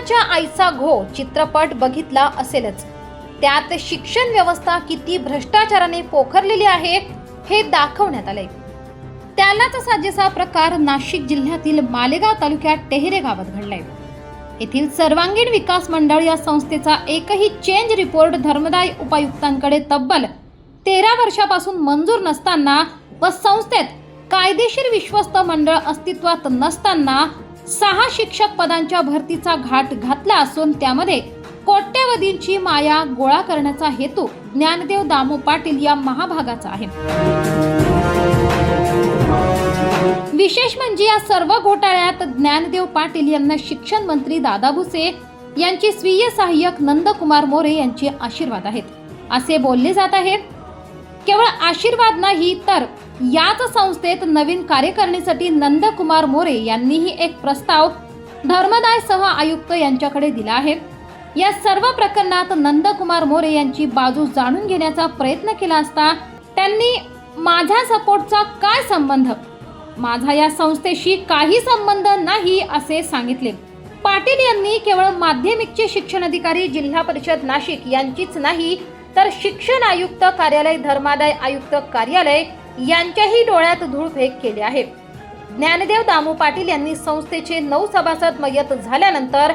शिक्षणाच्या आईचा घो चित्रपट बघितला असेलच. त्यात शिक्षण व्यवस्था किती भ्रष्टाचाराने पोखरलेली आहे हे दाखवण्यात आले त्यालाच साजेसा प्रकार नाशिक जिल्ह्यातील मालेगाव तालुक्यात टेहरे गावात घडलाय. येथील सर्वांगीण विकास मंडळ या संस्थेचा एकही चेंज रिपोर्ट धर्मदाय उपायुक्तांकडे तब्बल तेरा वर्षापासून मंजूर नसताना व संस्थेत कायदेशीर विश्वस्त मंडळ अस्तित्वात नसताना सहा शिक्षक पदांच्या भरतीचा घाट घातला असून त्यामध्ये कोट्यवधींची माया गोळा करण्याचा हेतू ज्ञानदेव दामो पाटील या महाभागाचा आहे. विशेष म्हणजे या सर्व घोटाळ्यात ज्ञानदेव पाटील यांना शिक्षण मंत्री दादा भुसे यांचे स्वीय सहाय्यक नंदकुमार मोरे यांचे आशीर्वाद आहेत. असे बोलले जात आहे केवळ आशीर्वाद नाही तर याच संस्थेत नवीन कार्यकारिणीसाठी नंदकुमार मोरे यांनीही एक प्रस्ताव धर्मदाय सह आयुक्त यांच्याकडे दिला आहे. या सर्व प्रकरणात नंदकुमार मोरे यांची बाजू जाणून घेण्याचा प्रयत्न केला असता त्यांनी माझ्या सपोर्टचा काय संबंध? माझा या संस्थेशी काही संबंध नाही असे सांगितले. पाटील यांनी केवळ माध्यमिकचे शिक्षण अधिकारी जिल्हा परिषद नाशिक यांचीच नाही तर शिक्षण आयुक्त कार्यालय धर्मादाय आयुक्त कार्यालय यांच्याही डोळ्यात धूळफेक केली आहे. ज्ञानदेव दामू पाटील यांनी संस्थेचे नऊ सभासद मयत झाल्यानंतर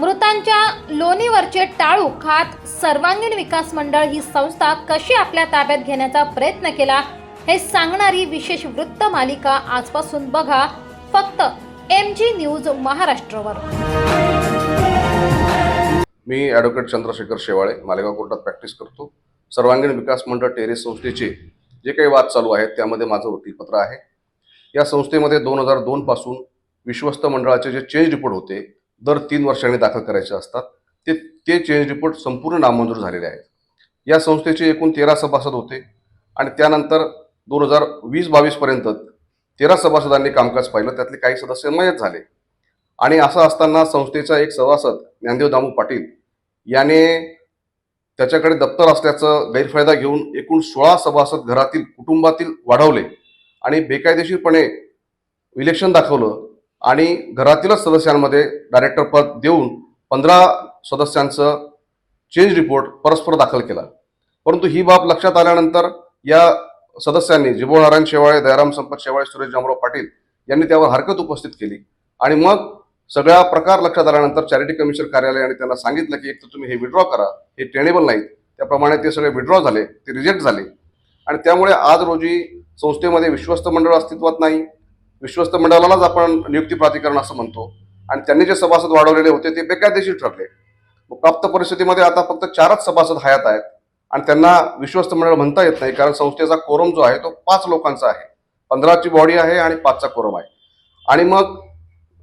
मृतांच्या लोणीवरचे टाळू खात सर्वांगीण विकास मंडळ ही संस्था कशी आपल्या ताब्यात घेण्याचा प्रयत्न केला हे सांगणारी विशेष वृत्त मालिका आजपासून बघा फक्त एम जी न्यूज महाराष्ट्रवर. मी ॲडव्होकेट चंद्रशेखर शेवाळे मालेगाव कोर्टात प्रॅक्टिस करतो. सर्वांगीण विकास मंडळ टेरेस संस्थेचे जे काही वाद चालू आहेत त्यामध्ये माझं वकीलपत्र आहे. या संस्थेमध्ये दोन हजार दोनपासून विश्वस्त मंडळाचे जे चेंज रिपोर्ट होते दर तीन वर्षांनी दाखल करायचे असतात. ते ते चेंज रिपोर्ट संपूर्ण नामंजूर झालेले आहेत. या संस्थेचे एकूण तेरा सभासद होते आणि त्यानंतर दोन हजार वीस बावीसपर्यंत तेरा सभासदांनी कामकाज पाहिलं. त्यातले काही सदस्य मयत झाले. आणि असं असताना संस्थेचा एक सभासद ज्ञानदेव दामू पाटील याने त्याच्याकडे दप्तर असल्याचं गैरफायदा घेऊन एकूण सोळा सभासद घरातील कुटुंबातील वाढवले आणि बेकायदेशीरपणे इलेक्शन दाखवलं आणि घरातीलच सदस्यांमध्ये डायरेक्टर पद देऊन पंधरा सदस्यांचं चेंज रिपोर्ट परस्पर दाखल केला. परंतु ही बाब लक्षात आल्यानंतर या सदस्यांनी जिबो नारायण शेवाळे दयाराम संपत शेवाळे सुरेश जामराव पाटील यांनी त्यावर हरकत उपस्थित केली आणि मग सगळा प्रकार लक्षात आल्यानंतर चॅरिटी कमिशन कार्यालयाने त्यांना सांगितलं की एक तर तुम्ही हे विड्रॉ करा. हे टेनेबल नाहीत. त्याप्रमाणे ते सगळे विड्रॉ झाले. ते रिजेक्ट झाले. आणि त्यामुळे आज रोजी संस्थेमध्ये विश्वस्त मंडळ अस्तित्वात नाही. विश्वस्त मंडळालाच आपण नियुक्ती प्राधिकरण असं म्हणतो. आणि त्यांनी जे सभासद वाढवलेले होते ते बेकायदेशीर ठरले. मग प्राप्त परिस्थितीमध्ये आता फक्त चारच सभासद हयात आहेत. आणि त्यांना विश्वस्त मंडळ म्हणता येत नाही कारण संस्थेचा कोरम जो आहे तो पाच लोकांचा आहे. पंधराची बॉडी आहे आणि पाचचा कोरम आहे. आणि मग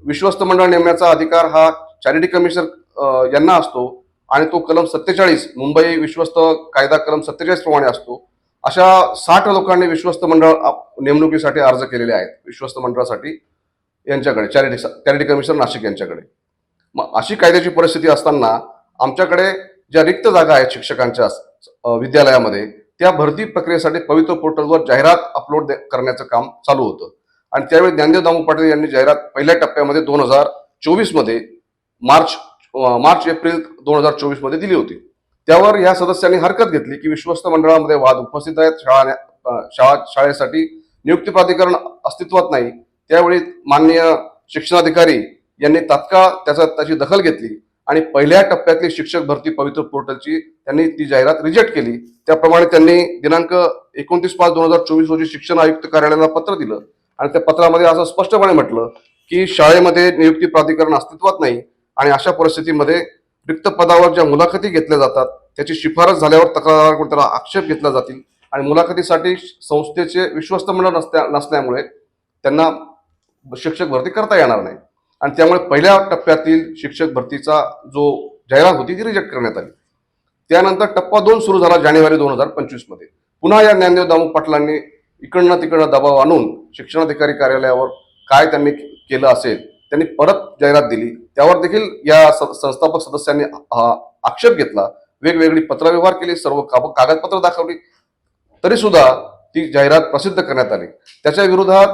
विश्वस्त मंडळ नेमण्याचा अधिकार हा चॅरिटी कमिशनर यांना असतो आणि तो कलम सत्तेचाळीस मुंबई विश्वस्त कायदा कलम सत्तेचाळीस प्रमाणे असतो. अशा साठ लोकांनी विश्वस्त मंडळ नेमणुकीसाठी अर्ज केलेले आहेत विश्वस्त मंडळासाठी यांच्याकडे चॅरिटी चॅरिटी कमिशनर नाशिक यांच्याकडे. मग अशी कायद्याची परिस्थिती असताना आमच्याकडे ज्या रिक्त जागा आहेत शिक्षकांच्या विद्यालयामध्ये त्या भरती प्रक्रियेसाठी पवित्र पोर्टलवर जाहिरात अपलोड करण्याचं काम चालू होतं. आणि त्यावेळी ज्ञानदेव दामू पाटील यांनी जाहिरात पहिल्या टप्प्यामध्ये दोन हजार चोवीसमध्ये मार्च मार्च एप्रिल दोन हजार चोवीसमध्ये दिली होती. त्यावर या सदस्यांनी हरकत घेतली की विश्वस्त मंडळामध्ये वाद उपस्थित आहेत. शाळा शाळा शाळेसाठी नियुक्ती प्राधिकरण अस्तित्वात नाही. त्यावेळी माननीय शिक्षणाधिकारी यांनी तात्काळ त्याचा त्याची दखल घेतली आणि पहिल्या टप्प्यातली शिक्षक भरती पवित्र पोर्टलची त्यांनी ती जाहिरात रिजेक्ट केली. त्याप्रमाणे त्यांनी दिनांक एकोणतीस पाच दोन हजार चोवीस रोजी शिक्षण आयुक्त कार्यालयाला पत्र दिलं. आणि त्या पत्रामध्ये असं स्पष्टपणे म्हटलं की शाळेमध्ये नियुक्ती प्राधिकरण अस्तित्वात नाही आणि अशा परिस्थितीमध्ये रिक्त पदावर ज्या मुलाखती घेतल्या जातात त्याची शिफारस झाल्यावर तक्रारदाराकडून त्याला आक्षेप घेतला जातील आणि मुलाखतीसाठी संस्थेचे विश्वस्त मंडळ नसल्या नसल्यामुळे त्यांना शिक्षक भरती करता येणार नाही. आणि त्यामुळे पहिल्या टप्प्यातील शिक्षक भरतीचा जो जाहिरात होती ती रिजेक्ट करण्यात आली. त्यानंतर टप्पा दोन सुरू झाला जानेवारी दोन हजार पंचवीसमध्ये. पुन्हा या ज्ञानदेव दामू पाटलांनी इकडनं तिकडनं दबाव आणून शिक्षणाधिकारी कार्यालयावर काय त्यांनी केलं असेल त्यांनी परत जाहिरात दिली. त्यावर देखील या स- संस्थापक सदस्यांनी आक्षेप घेतला. वेगवेगळी पत्रव्यवहार केले सर्व कागदपत्र दाखवली. तरी सुद्धा ती जाहिरात प्रसिद्ध करण्यात आली. त्याच्या विरोधात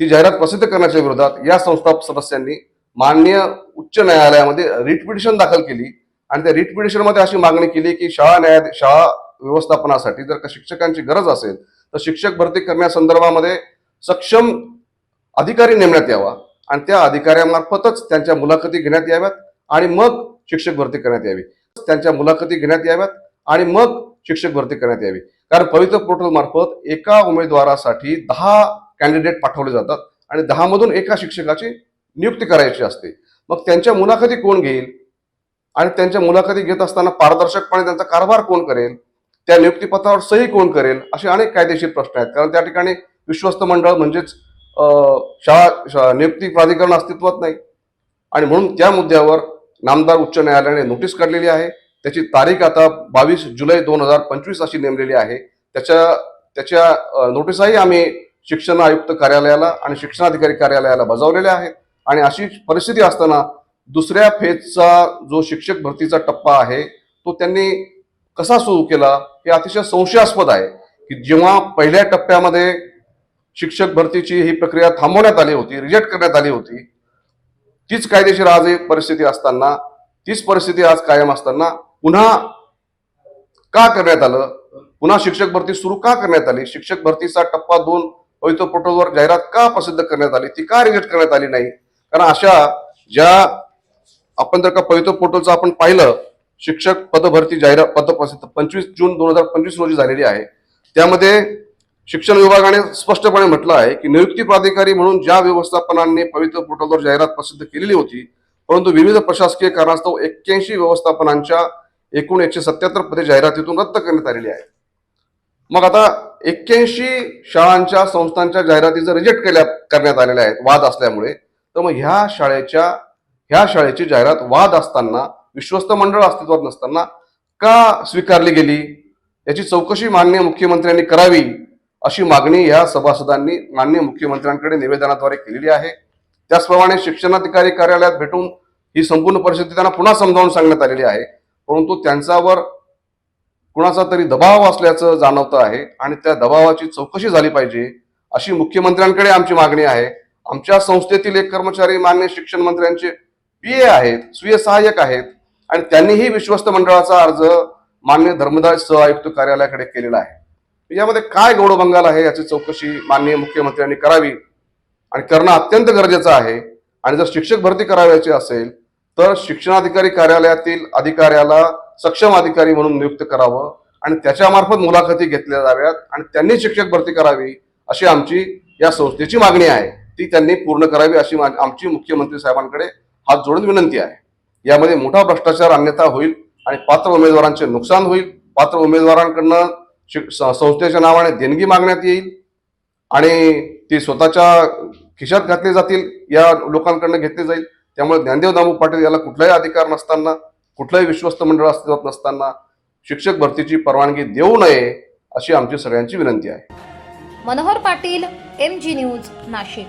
ती जाहिरात प्रसिद्ध करण्याच्या विरोधात या संस्थापक सदस्यांनी मान्य उच्च न्यायालयामध्ये रिट पिटिशन दाखल केली. आणि त्या रिट अशी मागणी केली की शाळा न्याय शाळा व्यवस्थापनासाठी जर का शिक्षकांची गरज असेल तर शिक्षक भरती करण्यासंदर्भामध्ये सक्षम अधिकारी नेमण्यात यावा आणि त्या अधिकाऱ्यामार्फतच त्यांच्या मुलाखती घेण्यात याव्यात आणि मग शिक्षक भरती करण्यात यावी. त्यांच्या मुलाखती घेण्यात याव्यात आणि मग शिक्षक भरती करण्यात यावी. कारण पवित्र पोर्टल मार्फत एका उमेदवारासाठी दहा कॅन्डिडेट पाठवले जातात आणि दहामधून एका शिक्षकाची नियुक्ती करायची असते. मग त्यांच्या मुलाखती कोण घेईल? आणि त्यांच्या मुलाखती घेत असताना पारदर्शकपणे त्यांचा कारभार कोण करेल? त्या नियुक्तीपत्रावर सही कोण करेल असे अनेक कायदेशीर प्रश्न आहेत. कारण त्या ठिकाणी विश्वस्त मंडळ म्हणजेच शाळा शा- नियुक्ती प्राधिकरण अस्तित्वात नाही. आणि म्हणून त्या मुद्द्यावर नामदार उच्च न्यायालयाने नोटीस काढलेली आहे. त्याची तारीख आता बावीस जुलै दोन हजार पंचवीस अशी नेमलेली आहे. त्याच्या त्याच्या नोटीसही आम्ही शिक्षण आयुक्त कार्यालयाला आणि शिक्षणाधिकारी कार्यालयाला बजावलेल्या आहेत. आणि अशी परिस्थिती असताना दुसऱ्या फेजचा जो शिक्षक भरतीचा टप्पा आहे तो त्यांनी कसा सुरू केला हे अतिशय संशयास्पद आहे की जेव्हा पहिल्या टप्प्यामध्ये शिक्षक भरतीची ही प्रक्रिया थांबवण्यात आली होती रिजेक्ट करण्यात आली होती तीच कायदेशीर आज ही परिस्थिती असताना तीच परिस्थिती आज कायम असताना पुन्हा का करण्यात आलं? पुन्हा शिक्षक भरती सुरू का करण्यात आली? शिक्षक भरतीचा टप्पा दोन पवित्र पोर्टलवर जाहिरात का प्रसिद्ध करण्यात आली? ती का रिजेक्ट करण्यात आली नाही? कारण अशा ज्या आपण जर का पवित्र पोर्टलचं आपण पाहिलं शिक्षक पदभरती जाहिरात पद प्रसिद्ध पंचवीस जून दोन हजार पंचवीस रोजी झालेली आहे. त्यामध्ये शिक्षण विभागाने स्पष्टपणे म्हटलं आहे की नियुक्ती प्राधिकारी म्हणून ज्या व्यवस्थापनांनी पवित्र पोर्टलवर जाहिरात प्रसिद्ध केलेली होती परंतु विविध प्रशासकीय कारणास्तव एक्क्याऐंशी व्यवस्थापनांच्या एकूण एकशे सत्याहत्तर पदे जाहिरातीतून रद्द करण्यात आलेली आहे. मग आता एक्क्याऐंशी शाळांच्या संस्थांच्या जाहिरातीचं रिजेक्ट केल्या करण्यात आलेल्या आहेत वाद असल्यामुळे. तर मग ह्या शाळेच्या ह्या शाळेची जाहिरात वाद असताना विश्वस्त मंडळ अस्तित्वात नसताना का स्वीकारली गेली? याची चौकशी मान्य मुख्यमंत्र्यांनी करावी अशी मागणी या सभासदांनी मान्य मुख्यमंत्र्यांकडे निवेदनाद्वारे केलेली आहे. त्याचप्रमाणे शिक्षणाधिकारी कार्यालयात भेटून ही संपूर्ण परिस्थिती त्यांना पुन्हा समजावून सांगण्यात आलेली आहे. परंतु त्यांच्यावर कुणाचा तरी दबाव असल्याचं जाणवतं आहे आणि त्या दबावाची चौकशी झाली पाहिजे अशी मुख्यमंत्र्यांकडे आमची मागणी आहे. आमच्या संस्थेतील एक कर्मचारी मान्य शिक्षण मंत्र्यांचे पी ए आहेत स्वीय सहाय्यक आहेत. आणि त्यांनीही विश्वस्त मंडळाचा अर्ज मान्य धर्मदास सह आयुक्त कार्यालयाकडे केलेला आहे. यामध्ये काय गौडबंगाल आहे याची चौकशी माननीय मुख्यमंत्र्यांनी करावी आणि करणं अत्यंत गरजेचं आहे. आणि जर शिक्षक भरती करावयाची असेल तर शिक्षणाधिकारी कार्यालयातील अधिकाऱ्याला सक्षम अधिकारी म्हणून नियुक्त करावं आणि त्याच्यामार्फत मुलाखती घेतल्या जाव्यात आणि त्यांनी शिक्षक भरती करावी अशी आमची या संस्थेची मागणी आहे. ती त्यांनी पूर्ण करावी अशी आमची मुख्यमंत्री साहेबांकडे हात जोडून विनंती आहे. यामध्ये मोठा भ्रष्टाचार अन्यथा होईल आणि पात्र उमेदवारांचे नुकसान होईल. पात्र उमेदवारांकडनं संस्थेच्या नावाने देणगी मागण्यात येईल आणि ती स्वतःच्या खिशात घातली जातील या लोकांकडनं घेतली जाईल. त्यामुळे ज्ञानदेव दामू पाटील याला कुठलाही अधिकार नसताना कुठलंही विश्वस्त मंडळ अस्तित्वात नसताना शिक्षक भरतीची परवानगी देऊ नये अशी आमची सगळ्यांची विनंती आहे. Manohar Patil M G news Nashik.